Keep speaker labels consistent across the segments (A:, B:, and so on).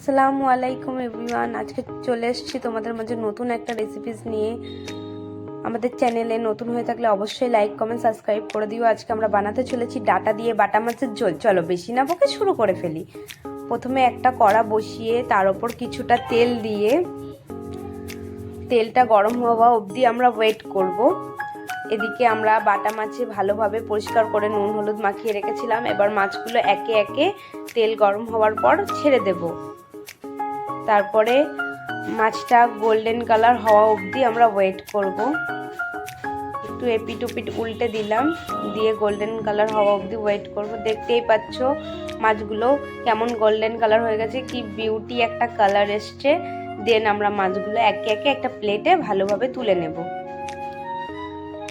A: আসসালামু আলাইকুম এভরিওয়ান। আজকে চলে এসেছি তোমাদের মাঝে নতুন একটা রেসিপিস নিয়ে। আমাদের চ্যানেলে নতুন হয়ে থাকলে অবশ্যই লাইক কমেন্ট সাবস্ক্রাইব করে দিও। আজকে আমরা বানাতে চলেছি ডাটা দিয়ে বাটা মাছের ঝোল। চলো বেশি না বকে শুরু করে ফেলি। প্রথমে একটা কড়া বসিয়ে তার ওপর কিছুটা তেল দিয়ে তেলটা গরম হওয়া অবধি আমরা ওয়েট করব। এদিকে আমরা বাটা মাছে ভালোভাবে পরিষ্কার করে নুন, হলুদ মাখিয়ে রেখেছিলাম। এবার মাছগুলো একে একে তেল গরম হওয়ার পর ছেড়ে দেব। তারপরে মাছটা গোল্ডেন কালার হওয়া অবধি আমরা ওয়েট করব। একটু এপিট উপিট উল্টে দিলাম, দিয়ে গোল্ডেন কালার হওয়া অবধি ওয়েট করব। দেখতেই পাচ্ছ মাছগুলো কেমন গোল্ডেন কালার হয়ে গেছে, কি বিউটি একটা কালার এসছে। দেন আমরা মাছগুলো একে একে একটা প্লেটে ভালোভাবে তুলে নেব।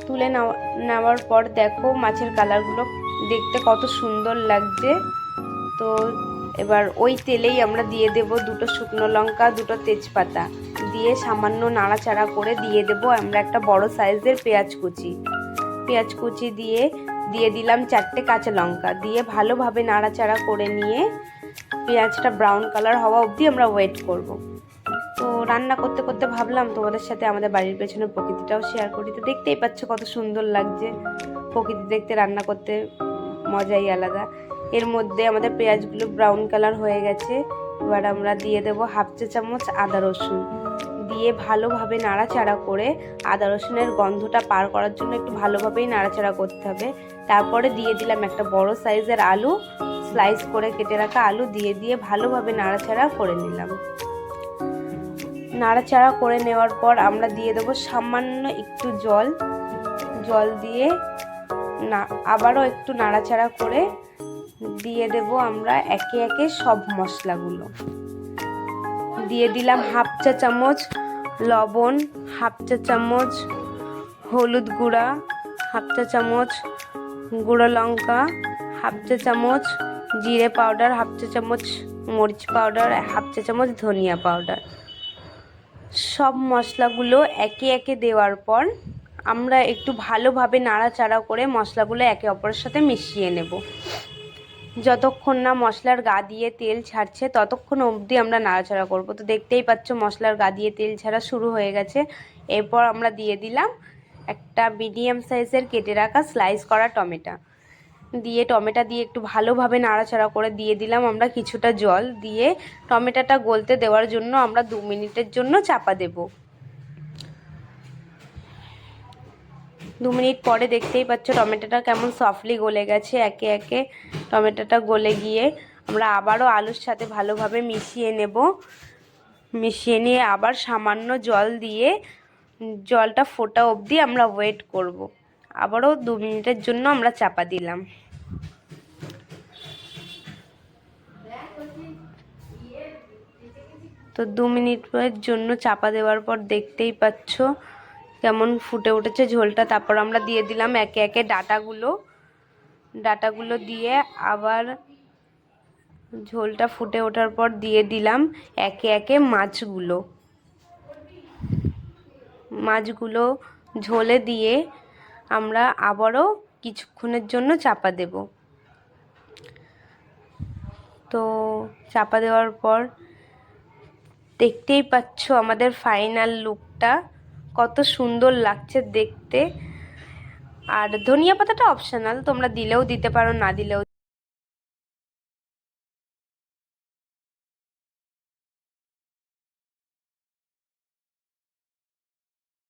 A: তুলে নেওয়ার পর দেখো মাছের কালারগুলো দেখতে কত সুন্দর লাগছে। তো এবার ওই তেলেই আমরা দিয়ে দেব দুটো শুকনো লঙ্কা, দুটো তেজপাতা। দিয়ে সামান্য নাড়াচাড়া করে দিয়ে দেব আমরা একটা বড় সাইজের পেঁয়াজ কুচি। পেঁয়াজ কুচি দিয়ে দিয়ে দিলাম চারটে কাঁচা লঙ্কা। দিয়ে ভালোভাবে নাড়াচাড়া করে নিয়ে পেঁয়াজটা ব্রাউন কালার হওয়া অবধি আমরা ওয়েট করব। তো রান্না করতে করতে ভাবলাম তোমাদের সাথে আমাদের বাড়ির পেছনে প্রকৃতিটাও শেয়ার করি। তো দেখতেই পাচ্ছ কত সুন্দর লাগছে। প্রকৃতি দেখতে, রান্না করতে মজাই আলাদা। এর মধ্যে আমাদের পেঁয়াজগুলো ব্রাউন কালার হয়ে গেছে। এবার আমরা দিয়ে দেব হাফ চা চামচ আদা রসুন। দিয়ে ভালোভাবে নাড়াচাড়া করে আদা রসুনের গন্ধটা পার করার জন্য একটু ভালোভাবেই নাড়াচাড়া করতে হবে। তারপরে দিয়ে দিলাম একটা বড় সাইজের আলু। স্লাইস করে কেটে রাখা আলু দিয়ে দিয়ে ভালোভাবে নাড়াচাড়া করে নিলাম। নাড়াচাড়া করে নেওয়ার পর আমরা দিয়ে দেবো সামান্য একটু জল। জল দিয়ে না, আবারও একটু নাড়াচাড়া করে দিয়ে দেব আমরা একে একে সব মশলাগুলো। দিয়ে দিলাম হাফ চা চামচ লবণ, হাফ চা চামচ হলুদ গুঁড়া, হাফ চা চামচ গুঁড়ো লঙ্কা, হাফ চা চামচ জিরে পাউডার, হাফ চা চামচ মরিচ পাউডার, হাফ চা চামচ ধনিয়া পাউডার। সব মশলাগুলো একে একে দেওয়ার পর আমরা একটু ভালোভাবে নাড়াচাড়া করে মশলাগুলো একে অপরের সাথে মিশিয়ে নেব। যতক্ষণ না মশলার গা দিয়ে তেল ছাড়ছে, ততক্ষণ অবধি আমরা নাড়াচাড়া করব। তো দেখতেই পাচ্ছ মশলার গা দিয়ে তেল ছাড়া শুরু হয়ে গেছে। এরপর আমরা দিয়ে দিলাম একটা মিডিয়াম সাইজের কেটে রাখা স্লাইস করা টমেটো। দিয়ে টমেটো দিয়ে একটু ভালোভাবে নাড়াচাড়া করে দিয়ে দিলাম আমরা কিছুটা জল। দিয়ে টমেটোটা গলতে দেওয়ার জন্য আমরা দু মিনিটের জন্য চাপা দেব। দু মিনিট পরে দেখতেই পাচ্ছ টমেটোটা কেমন সফটলি গলে গেছে, একে একে টমেটোটা গলে গিয়ে আমরা আবারও আলুর সাথে ভালোভাবে মিশিয়ে নেব মিশিয়ে নিয়ে আবার সামান্য জল দিয়ে, জলটা ফোটা অবধি আমরা ওয়েট করব। আবারও দু মিনিটের জন্য আমরা চাপা দিলাম তো দু মিনিটের জন্য চাপা দেওয়ার পর দেখতেই পাচ্ছ কেমন ফুটে উঠেছে ঝোলটা, তারপর আমরা দিয়ে দিলাম একে একে ডাটাগুলো। ডাটাগুলো দিয়ে আবার ঝোলটা ফুটে ওঠার পর দিয়ে দিলাম একে একে মাছগুলো। মাছগুলো ঝোলে দিয়ে আমরা আবারও কিছুক্ষণের জন্য চাপা দেব। তো চাপা দেওয়ার পর দেখতেই পাচ্ছ আমাদের ফাইনাল লুকটা কত সুন্দর লাগছে দেখতে। আর ধনিয়া পাতাটা অপশনাল তোমরা দিলেও দিতে পারো না দিলেও